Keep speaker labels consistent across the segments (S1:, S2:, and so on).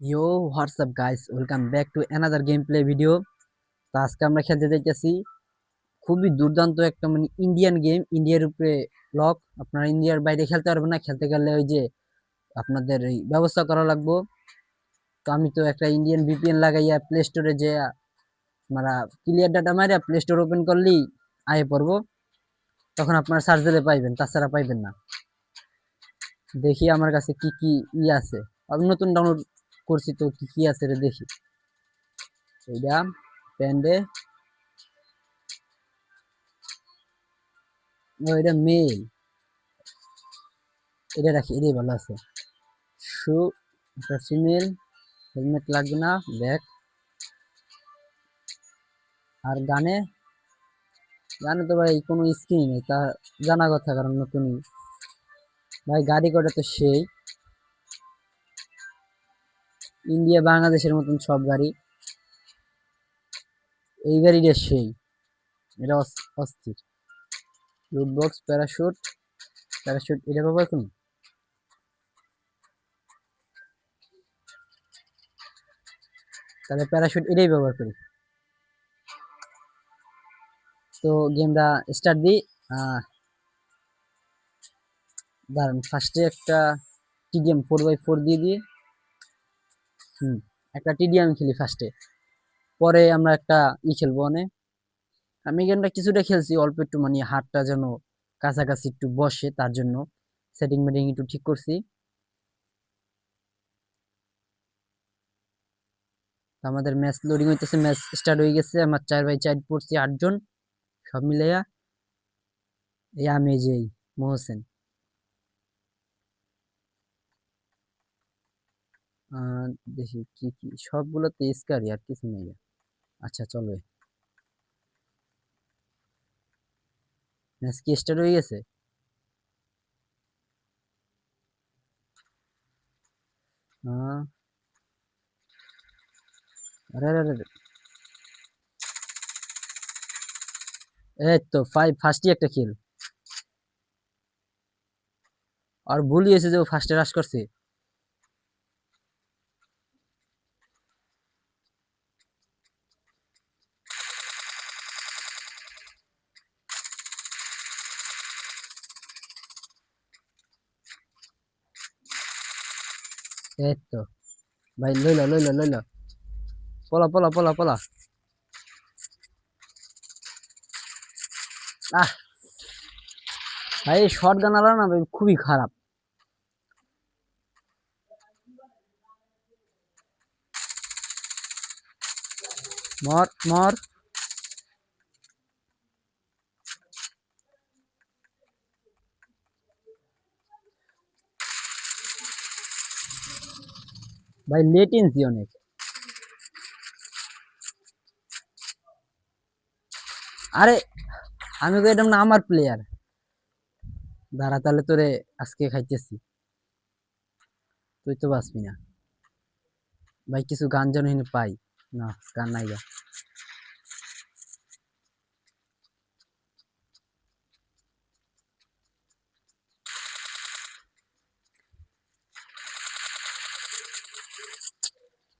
S1: Yo WhatsApp guys welcome back to another game play video তো আজকে আমরা খেলতে দেখতেছি খুবই দুর্দান্ত একটা মানে ইন্ডিয়ান গেম ইন্ডিয়ার উপরে লক আপনারা ইন্ডিয়ার বাইরে খেলতে পারবেন না। খেলতে গেলে ওই যে আপনাদের এই ব্যবস্থা করা লাগবো। তো আমি তো একটা ইন্ডিয়ান ভিপিএন লাগাইয়া প্লে স্টোরে যে আপনারা ক্লিয়ার ডাটা মারিয়া প্লে স্টোর ওপেন করলেই আয়ে পড়ব। তখন আপনারা সার্চ দিলে পাইবেন, তাছাড়া পাইবেন না। দেখি আমার কাছে কি কি ই আছে। নতুন ডাউনলোড করছি তো কি কি আছে রে দেখি। এইটা প্যান্ডে। এটা মেল। এটা রাখি এটাই ভালো আছে। শু, এটা ফিমেল, হেলমেট লাগবে না, ব্যাগ। আর গানে? গানে তো ভাই কোনো স্ক্রিন নেই, তা জানা কথা, কারণ নতুনই। ভাই, গাড়ি কটা তো সেই। ইন্ডিয়া, বাংলাদেশের মতন সব গাড়ি। এই গাড়িটা সেই। এটা অস- অস্থির। লুট বক্স প্যারাশুট প্যারাশুট এটা পাবো এখন? তাহলে প্যারাশুট এটাই ব্যবহার করি। তো গেমটা স্টার্ট দিই। দাঁড়ান ফার্স্টে একটা T game four by four দিয়ে দিয়ে একটা টিডিএম খেলি ফার্স্টে পরে আমরা একটা ই খেলব মানে আমি গেমটা কিছুটা খেলছি, অল্প একটু মানে হাতটা যেন কাছাকাছি একটু বসে, তার জন্য সেটিং মেটিং একটু ঠিক করছি। আমাদের ম্যাচ লোডিং হইতেছে ম্যাচ স্টার্ট হয়ে গেছে, আমার চার বাই চার পড়ছি আটজন, সব মিলাইয়া। এই আমি যে মোহসেন আহ, দেখি কি কি সবগুলো তো স্কারি আর কিছু নেই। আচ্ছা চলো। ম্যাচ কি স্টার্ট হয়ে গেছে? আরে আরে। এই তো ফাইভ ফার্স্টই একটা কিল আর ভুলই হয়েছে যে ও ফার্স্টে রাশ করছে। এই তো ভাই লইল লইল লইল পলা পলা পলা পলা আহ ভাই শর্ট গান আলা না, ভাই, খুবই খারাপ। মর মর। ভাই লেটেন্সি অনেক আরে, আমি এটা না আমার প্লেয়ার দাঁড়া, তাহলে তোরে আজকে খাইতেছি। তুই তো বাসবি না। ভাই, কিছু গান যেন পাই। না, গান নাই গা।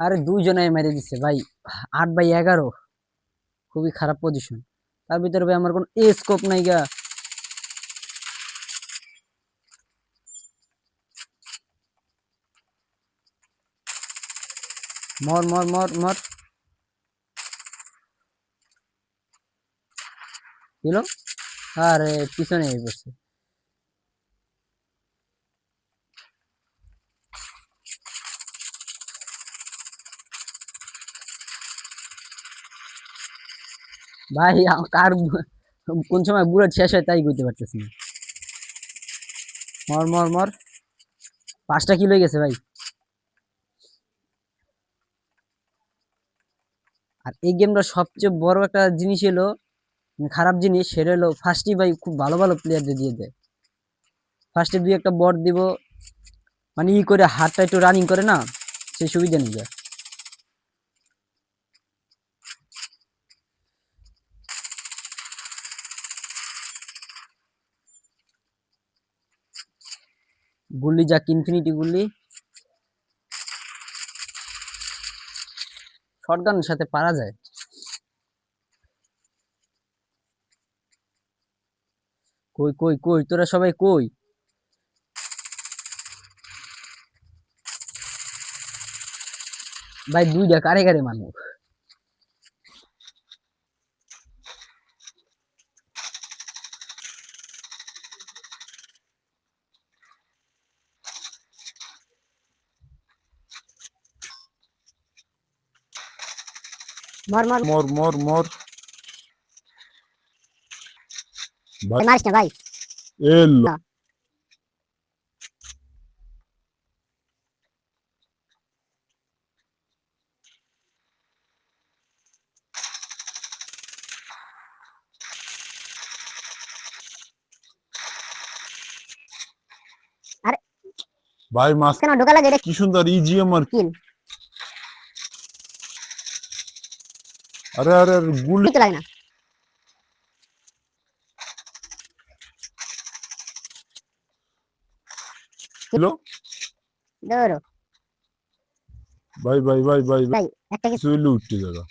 S1: আরে দুইজনে মেরে দিচ্ছে ভাই। আট বাই এগারো। খুবই খারাপ পজিশন তার ভিতরে ভাই আমার কোনো এ স্কোপ নাই গা। মর মর মর মর। দিল আরে পিছনে এই ভাই কার কোন সময় বুলেট শেষ হয় তাই করতে পারতেছি না। মর মর মর। পাঁচটা কিলো গেছে ভাই। আর এই গেমটা সবচেয়ে বড় একটা জিনিস হলো, খারাপ জিনিস সেটা হলো ফার্স্টই ভাই খুব ভালো ভালো প্লেয়ারদের দিয়ে দেয়। ফার্স্টে দুই একটা বট দিব মানে ই করে হাতটা একটু রানিং করে না সেই সুবিধা নিয়ে যায় গুলি যাক ইনফিনিটি গুলি শটগানের সাথে পারা যায়। কই কই কই, তোরা সবাই কই? ভাই দুইটা কারে কারে মারবো
S2: মর মর।
S3: মর মর মর। ভাই।
S2: মারিস না ভাই।
S3: এলো।
S2: আরে।
S3: ভাই মাছ
S2: কেন ঢোকা লাগে? এটা
S3: কি সুন্দর ইজিএম আর
S2: কিল।
S3: আরে আরে গুলি
S2: লাগে না।
S3: ছিল
S2: ধরো।
S3: ভাই ভাই ভাই ভাই ভাই
S2: একটা কিছু
S3: উঠতে দাদা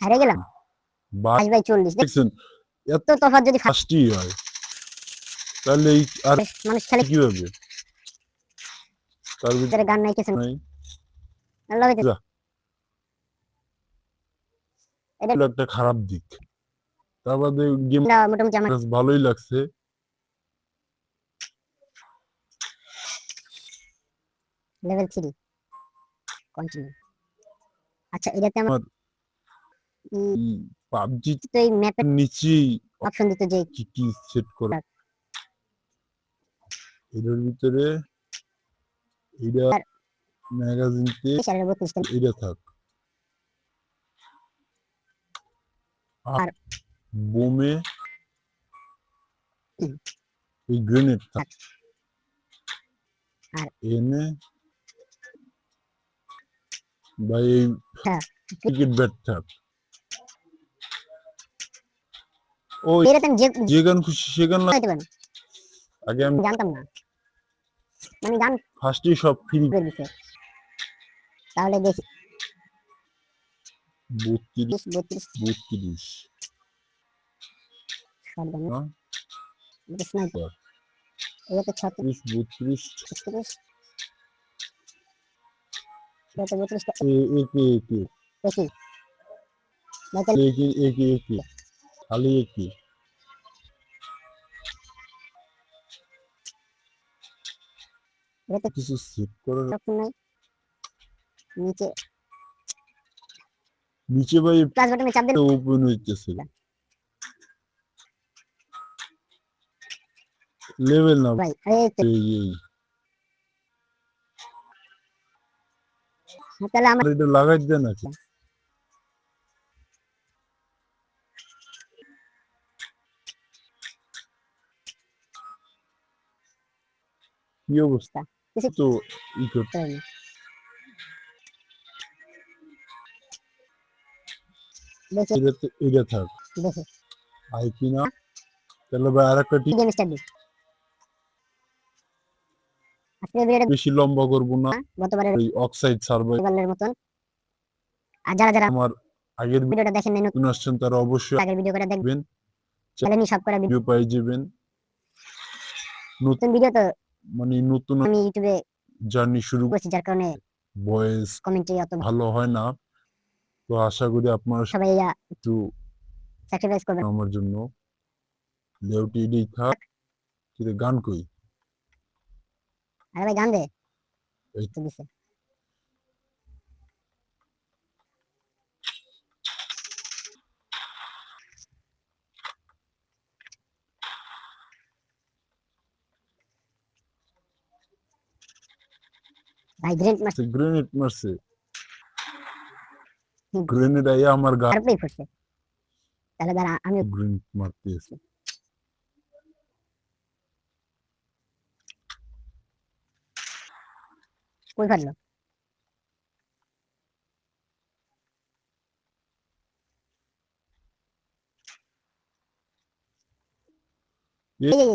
S2: হারে গেলাম?
S3: ভাই
S2: ভাই চল্লিশ। দেখ
S3: দেখছেন
S2: তো তফাৎ যদি
S3: ফার্স্টই হয়। তাহলে এই আর
S2: মানুষ খেলে
S3: কি হবে? তার ভিতরে
S2: গান নাই কিছু
S3: নাই।
S2: আল্লাহ
S3: যা। হলো একটা খারাপ দিক। তার বাদে গেম
S2: না মোটামুটি আমার
S3: ভালোই লাগছে।
S2: লেভেল কন্টিনিউ আচ্ছা এটাতে আমার
S3: পাবজি
S2: তো এই ম্যাপের
S3: নিচেই
S2: অপশন দিত যে
S3: কি কি সেট করা? এটার ভিতরে এটা ম্যাগাজিনতে এটা থাক। আর বোমে এই গ্রেনেড থাক।
S2: আর-
S3: এনে বা এই। ক্রিকেট ব্যাট থাক।
S2: এটাতে যে
S3: গান খুশি সে গান না
S2: হইতে পারি
S3: আগে আমি
S2: জানতাম না। মানে গান
S3: ফার্স্টেই সব ফ্রি
S2: করে দিছে তাহলে দেখি।
S3: বত্রিশ
S2: বত্রিশ।
S3: বত্রিশ।
S2: গান
S3: হ্যাঁ।
S2: এটা স্নাইপার ছত্রিশ।
S3: বত্রিশ
S2: ছত্রিশ।
S3: একে একে একে একে একে খালি একে
S2: এটাতে
S3: কিছু সেট করার
S2: অপশন নাই নিচে
S3: নিচে ভাই
S2: প্লাস বাটনে চাপ দিন
S3: ওপেন হইতেছে লেভেল না
S2: ভাই এই তো
S3: এই এই
S2: তাহলে আমার
S3: আর এটা লাগাই দেন নাকি কি অবস্থা
S2: কিছু-
S3: তো ই করতে
S2: না। দেখি।
S3: এটা থাক। আই কি না? তাহলে ভাই আর একটা
S2: গেম স্টার্ট দিই। আজকে ভিডিওটা
S3: বেশি লম্বা করব না।
S2: গতবারের
S3: ওই অক্সাইড সার্ভাই
S2: গল্পের মতন। আর যারা যারা
S3: আমার আগের
S2: ভিডিওটা দেখেন নাই
S3: নতুন আসছেন তারা অবশ্যই
S2: আগের ভিডিও করে দেখবেন।
S3: দেখবেন
S2: আমি সব করা ভিডিও
S3: ভিডিও পাই যাবেন।
S2: নতুন ভিডিও তো
S3: মানে নতুন
S2: আমি ইউটিউবে
S3: জার্নি শুরু
S2: করছি যার কারণে
S3: ভয়েস
S2: কমেন্টে অত
S3: ভালো হয় না। তো আশা করি আপনারা
S2: সবাই
S3: একটু
S2: স্যাক্রিফাইস করবেন।
S3: আমার জন্য লেউটি ডি থাক গান কই?
S2: আরে ভাই গান দে।
S3: এই।
S2: তো দিছে। ভাই গ্রেট মাস্টার
S3: গ্রেনেড মারছে
S2: হুম।
S3: গ্রেনেড আইয়া আমার গা
S2: তারপরেই ফুটছে তাহলে দাঁড়া আমি
S3: গ্রেনেড মারতে এসে
S2: কই ফাটলো এই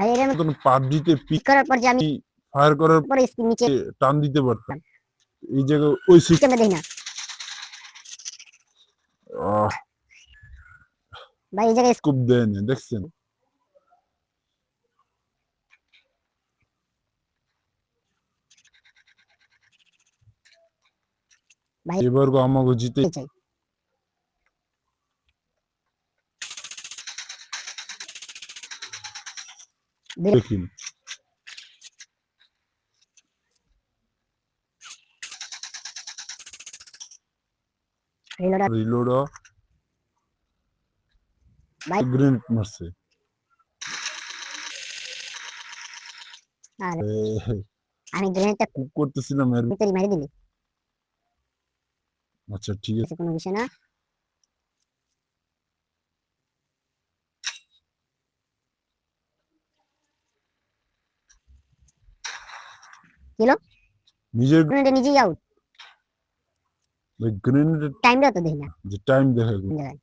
S2: ভাই এর
S3: মতন পাবজিতে পিক
S2: করার পর যে আমি
S3: ফায়ার করার
S2: পরে স্ক্রিন নিচে
S3: টান দিতে পারতাম। এই জায়গায় ওই সিস্টেমে
S2: দেখি না? ভাই এই জায়গায়
S3: স্কোপ দেয় না দেখছেন?
S2: ভাই
S3: এবার গো আমাকে জিতে
S2: চাই।
S3: দেখিন
S2: রিলোড
S3: গ্রেনেড মারছে।
S2: আমি গ্রেনেডটা
S3: কুক করতেছিলাম এর
S2: ভিতরে মেরে দিলি।
S3: আচ্ছা ঠিক আছে।
S2: কোনো বিষয় না।
S3: নিজের
S2: গ্রেনেডে নিজেই আউট
S3: গ্রেনেড
S2: টাইমটাও তো দেখি না
S3: যে টাইম দেখা
S2: কোন জায়গায়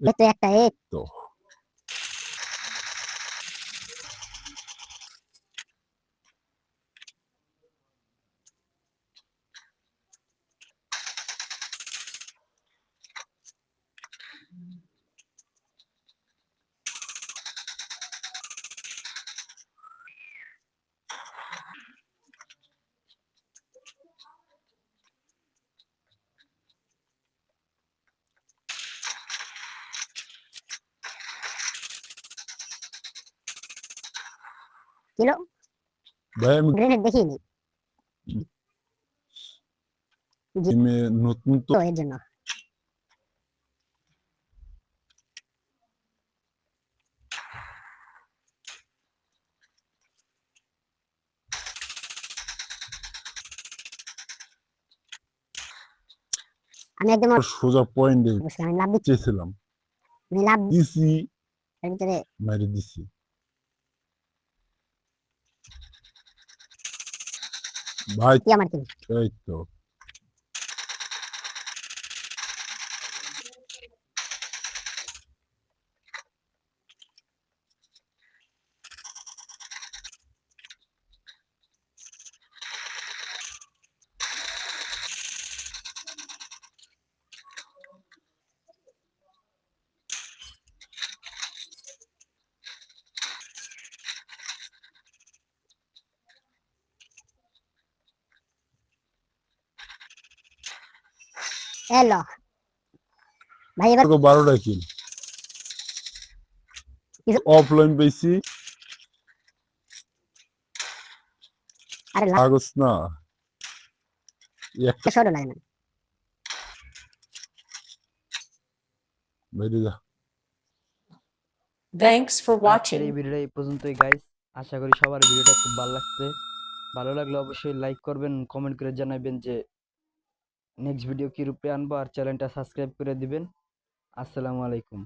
S2: এই তো একটা এই
S3: তো আমি
S2: গ্রেনেড দেখিনি
S3: নতুন তো
S2: এর জন্য। আমি একদম
S3: সোজা পয়েন্টে
S2: আমি লাভ দিচ্ছি।
S3: চেয়েছিলাম।
S2: আমি লাভ
S3: দিছি।
S2: ভিতরে
S3: মেরে দিছি। ভাই
S2: কি আমার কিল
S3: এই তো
S2: এলো ভাই এবার
S3: বারোটা অফলাইন পেয়েছি।
S2: আরে
S3: কাগজ না। এই একটা
S2: না
S3: বাইরে যা।
S4: Thanks for
S1: আজকের এই ভিডিওটা এই পর্যন্তই গাইস আশা করি সবার ভিডিওটা খুব ভালো লাগছে। ভালো লাগলে অবশ্যই লাইক করবেন কমেন্ট করে জানাবেন যে নেক্সট ভিডিও কী রূপে আনব আর চ্যানেলটা সাবস্ক্রাইব করে দিবেন। আসসালামু আলাইকুম।